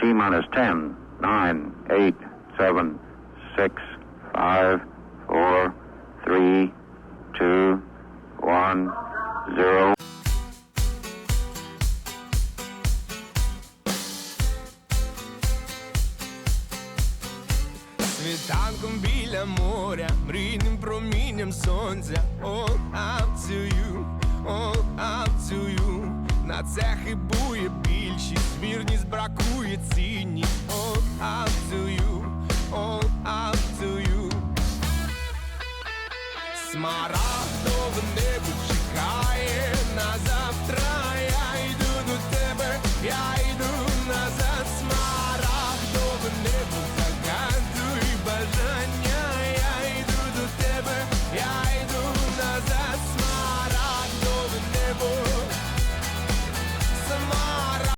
T minus 10, 9, 8, 7, 6, 5, 4, 3, 2, 1, 0. Світанком біля моря, мрійним промінням сонця. All up to you, all up to you На це хибує більшість, цінність All up to you, all up to you. Смарагдовий